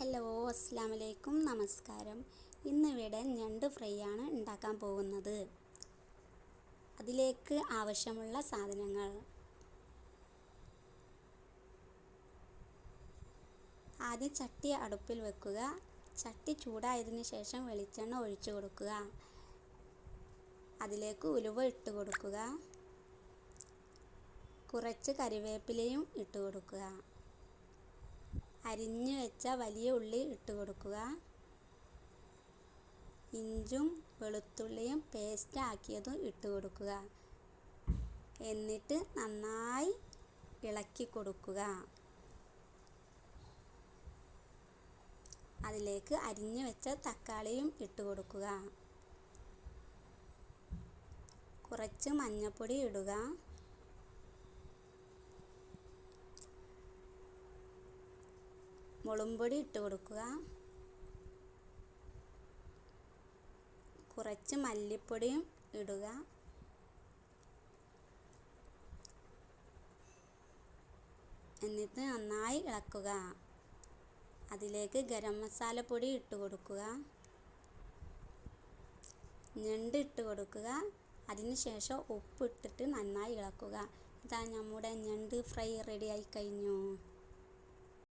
Hello അസ്സാം വലൈക്കും നമസ്കാരം. ഇന്നിവിടെ ഞണ്ട് ഫ്രൈ ആണ് ഉണ്ടാക്കാൻ പോകുന്നത്. അതിലേക്ക് ആവശ്യമുള്ള സാധനങ്ങൾ. ആദ്യം ചട്ടി അടുപ്പിൽ വെക്കുക. ചട്ടി ചൂടായതിനു ശേഷം വെളിച്ചെണ്ണ ഒഴിച്ചു കൊടുക്കുക. അതിലേക്ക് ഉലുവ ഇട്ട് കൊടുക്കുക. കുറച്ച് കറിവേപ്പിലയും ഇട്ട് കൊടുക്കുക. അരിഞ്ഞു വെച്ച വലിയ ഉള്ളി ഇട്ട് കൊടുക്കുക. ഇഞ്ചും വെളുത്തുള്ളിയും പേസ്റ്റ് ആക്കിയതും ഇട്ട് കൊടുക്കുക. എന്നിട്ട് നന്നായി ഇളക്കി കൊടുക്കുക. അതിലേക്ക് അരിഞ്ഞു വെച്ച തക്കാളിയും ഇട്ട് കൊടുക്കുക. കുറച്ച് മഞ്ഞൾപ്പൊടി ഇടുക. മുളകുംപൊടി ഇട്ട് കൊടുക്കുക. കുറച്ച് മല്ലിപ്പൊടിയും ഇടുക. എന്നിട്ട് നന്നായി ഇളക്കുക. അതിലേക്ക് ഗരം മസാലപ്പൊടി ഇട്ട് കൊടുക്കുക. ഞണ്ട് ഇട്ട് കൊടുക്കുക. അതിനുശേഷം ഉപ്പ് ഇട്ടിട്ട് നന്നായി ഇളക്കുക. ഇതാ നമ്മുടെ ഞണ്ട് ഫ്രൈ റെഡി ആയി കഴിഞ്ഞു.